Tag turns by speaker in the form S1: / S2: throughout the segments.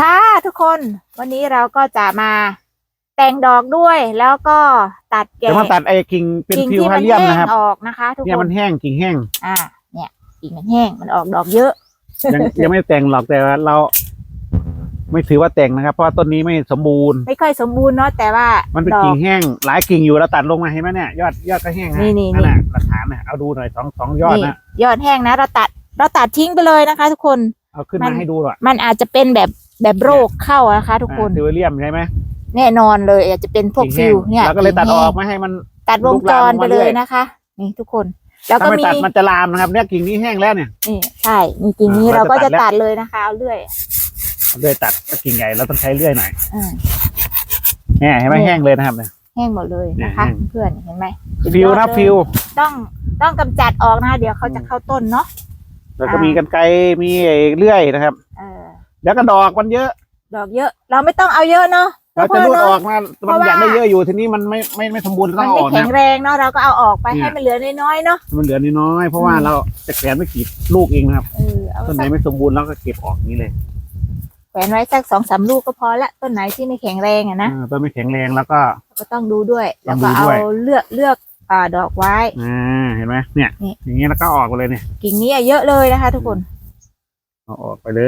S1: ค่ะทุกคนวันนี้เราก็จะมาแต่งดอกด้วยแล้วก็ตัดแกะ
S2: จะมาตัดไอ้กิ่งเป็น
S1: กิ่ง
S2: ฟิว
S1: ที่
S2: ฮา
S1: มัน
S2: เลียม
S1: แห้
S2: นะครับ
S1: งออกนะคะทุก
S2: เนี่ย
S1: ค
S2: มันนแห้งกิ่งแห้ง
S1: อ่า เนี่ยกิ่งมันแห้งมันออกดอกเยอะ
S2: ยังยังไม่แต่งหรอกแต่ว่าเรา ไม่ถือว่าแต่งนะครับ เพราะว่าต้นนี้ไม่สมบูรณ์
S1: ไม่ค่อยสมบูรณ์เนาะแต่ว่า
S2: มันเป็น
S1: ดอก
S2: กิ่งแห้ง หลายกิ่งอยู่เราตัดลงมาเห็นไหมเนี่ยยอดยอดก็แห้งนะ
S1: นี่นี่
S2: นั่นแหละหลักฐานนะเอาดูหน่อยสองสองยอด
S1: นี่
S2: นะ
S1: ยอดแห้งนะ เราตัดเราตัดทิ้งไปเลยนะคะ ทุกคน
S2: เอาขึ้น
S1: มั
S2: มาน ให้ดูหน่อย
S1: มันอาจจะเป็นแบบ แบบโรคเข้านะคะทุกคน
S2: ซิวเลียมใช่ไหม
S1: แน่นอนเลยอาจจะเป็นพวก
S2: กิ่ง
S1: ฟิ
S2: แห้ง
S1: วเนี่ย
S2: เราก็เลยตัดอ
S1: กิ่ง
S2: อ
S1: แห้
S2: ก
S1: ง
S2: ไม่ให้มัน
S1: ตัดวงจรไป
S2: ลุกลามลงมา
S1: เล
S2: เรื่
S1: ย
S2: อย
S1: นะคะ นี่ทุกคน แล้วก็
S2: ถ้าไม่
S1: มี
S2: ตัดมันจะลามนะครับ เนี่ยกิ่งนี้แห้งแล้วเนี่ย
S1: นี่ใช่นี่กิ่งนี้
S2: อ่า
S1: เราก็
S2: เราจะ
S1: จะ
S2: ตั
S1: ตั
S2: ด
S1: ด
S2: แล้ว
S1: เลยนะคะเอาเลื่อย
S2: เลื่อยตัดถ้ากิ่งใหญ่เราต้องใช้เลื่อยหน่อย
S1: อ่า
S2: เนี่ยเห็นไหม
S1: นี่
S2: แห้งเลยนะครับเนี่ย
S1: แห้งหมดเลยนะคะ
S2: เนี่ยแห้ง
S1: เพื่อนเห็นไหมสุด
S2: ฟิวย
S1: อด
S2: นะ
S1: เลย
S2: ฟิว
S1: ต้องต้องกำจัดออกนะคะเดี๋ยวเขาจะเข้าต้นเนาะ
S2: แล้วก็
S1: อ่ามี
S2: มีกันไกรมีไอ้เลื่อยนะครับ
S1: เอ อ
S2: แล้วก็ดอกมันเยอะ
S1: ดอกเยอะ เราไม่ต้องเอาเยอะเนาะ
S2: เราจะรูดออกมา
S1: เพ
S2: มัน
S1: ราะว่า
S2: อยากได้เยอะอยู่ทีนี้มันไม่ไม่ไม่สมบูรณ์ต้
S1: มั
S2: อนงเอา
S1: ไม่
S2: ออก
S1: แข็
S2: นะ
S1: งแรงเนาะเราก็เอาออกไป
S2: เนี่ย
S1: ให้มันเหลือน้อยๆเนาะ
S2: มันเหลือน้อยๆเพราะว่า
S1: อืม
S2: เราจะแขวนไม่กี่ลูกเองนะครับ
S1: เออเอา
S2: ต้นไหน
S1: สัก
S2: ไม่สมบูรณ์เราก็เก็บออกนี้เลย
S1: แขวนไว้สักสองสามลูกก็พอละต้นไหนที่ไม่แข็งแรงอะนะ
S2: อ่าต้นไม่แข็งแรงแล้วก็
S1: ก็ต้องดูด้วย
S2: ต้
S1: แล้
S2: อ
S1: ว
S2: งดู
S1: ก็เอา
S2: ด้วย
S1: เลือกเลือกอ่าดอกไว้
S2: อ่าเห็นไหมเนี่ย
S1: นี่
S2: อย่างนี้แล้วก็ออกไปเลยเนี่ย
S1: กิ่งนี้อะเยอะเลยนะคะ ทุกคน
S2: เอาออกไปเล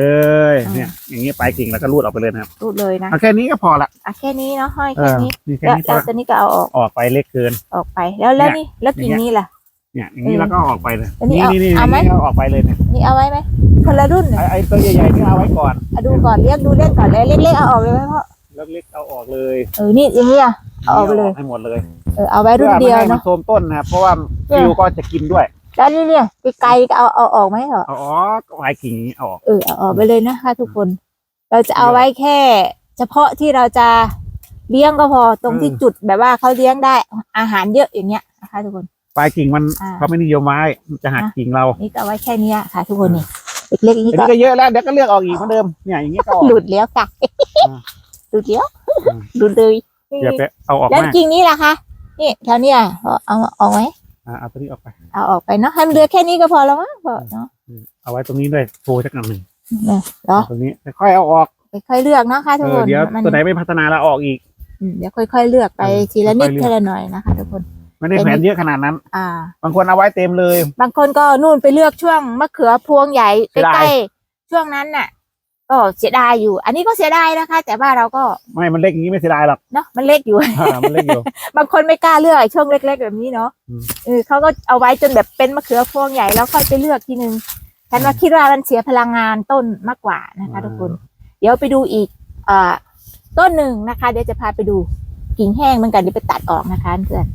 S2: ย
S1: อ่า
S2: เนี่ย อย่างนี้ปลายกิ่งแล้วก็รูดออกไปเลยนะครับ
S1: รูดเลยนะ
S2: เอาแค่นี้ก็พอละ
S1: อะแค่นี้เนาะห้อย
S2: เอ
S1: แค่
S2: อ
S1: นี้
S2: นี่แค่
S1: แล้ว
S2: นี้พ
S1: แล้
S2: อ
S1: วตัวนี้ก็เอาออก
S2: ออกไปเล็กเกิน
S1: ออกไปแล้วแล้ว
S2: เนี่ย
S1: นี่แล้วกิ่ง
S2: อย่างเงี้ย
S1: นี้ล่ะ
S2: เนี่ยอย่างนี้
S1: เออ
S2: แล้วก็ออกไปเลย
S1: อันนี้
S2: นี่
S1: เอา
S2: นี่นี่
S1: เอาไหม
S2: นี่เอาออกไปเลยเนี่ย
S1: นี่เอาไว้ไหมคนละรุ่นเนี่ย
S2: ไอ้ไอ้ตัวใหญ่ๆนี่เอาไว้ก่อน
S1: อะดูก่อนเรียกดูเล่นก่อนเลยเล็กๆเอาออกเลยไหมพ่อ
S2: แล้วเล็กเอาออกเลย
S1: เออนี่อย่างนี้อะเอาออกไปเลย
S2: ให้หมดเลย
S1: เออเอาไว้รุ่นเดียว
S2: พื่อไม่ให้มั
S1: เนาะ
S2: โทรมต้นนะครับเพราะว่า
S1: เนี่ย
S2: ฟิวก็จะกินด้วย
S1: แล้วนี่เนี่ยไกลๆก็เอาเอาออกไหมเหรอ
S2: เอาออกปลายกิ่งนี้เอาออก
S1: เออเอาออกไปเลยนะคะทุกคน เราจะเอาไว้แค่ เฉพาะที่เราจะเลี้ยงก็พอตรงที่จุดแบบว่าเขาเลี้ยงได้อาหารเยอะอย่างเงี้ยนะคะทุกคน
S2: ปลายกิ่งมัน
S1: อ่า
S2: เขาไม่นิยมไว้มันจะหัก
S1: อะ
S2: กิ่งเรา
S1: นี่ก็เอาไว้แค่เนี้ยค่ะ ทุกคนนี่เล็กๆอย่าง
S2: อัน
S1: นี้
S2: นี้
S1: ก็
S2: ก็เยอะแล้วเดี๋ยวก็เลือกออกอีกเหมือนเดิมเนี่ยอย่างนี้ก็ออก
S1: หลุดแล้วค่ะ
S2: อ่า
S1: หลุดแล้ว
S2: อ่า
S1: หลุดเลย
S2: อย่าไปเอาออก
S1: แล้ว
S2: มาก
S1: กิ่งนี้ล่ะคะนี่แถวเนี้ยเอาเอาออกไหม
S2: อ่าเอาตัวนี้ออกไป
S1: เอาออกไปเนาะให้มันเหลือแค่นี้ก็พอแล้วมั้งพอเนาะ
S2: เอาไว้ตรงนี้ด้วยโชว์สักหน่อยหนึ่ง
S1: เนี่ยเหรอ
S2: ตรงนี้ค่อยๆเอาออก
S1: ค่อยๆเลือกเนาะค่ะทุ
S2: เอก
S1: ค
S2: อนเดี๋ยว
S1: มัน
S2: ตัวไหนไม่พัฒนาเราออกอีก
S1: อืมเดี๋ยวค่อยๆเลือกไป
S2: เออ
S1: ทีละนิด
S2: ค่อยๆเลือก
S1: ทีละหน่อยนะคะทุกคน
S2: ไม่ได้
S1: เป็น
S2: แขวนเยอะขนาดนั้น
S1: อ่า
S2: บางคนเอาไว้เต็มเลย
S1: บางคนก็นู่นไปเลือกช่วงมะเขือพวงใหญ่
S2: เสียดาย
S1: ใกล้ๆช่วงนั้นน่ะ ก็เสียดายอยู่ อันนี้ก็เสียดายนะคะ แต่ว่าเราก็
S2: ไม่ มันเล็กอย่างนี้ไม่เสียดายหรอก
S1: เนาะมันเล็กอยู่
S2: อ่ามันเล็กอยู่
S1: บางคนไม่กล้าเลือกไอ้ช่วงเล็ก ๆ แบบนี้เนาะ
S2: อืม
S1: เออเขาก็เอาไว้จนแบบเป็นมะเขือพวงใหญ่แล้วค่อยไปเลือกทีนึงฉันว่าคิดว่ามันเสียพลังงานต้นมากกว่านะคะ ทุกคน เดี๋ยวไปดูอีกอ่าต้นหนึ่งนะคะ เดี๋ยวจะพาไปดูกิ่งแห้งเหมือนกันเดี๋ยวไปตัดออกนะคะเพื่อน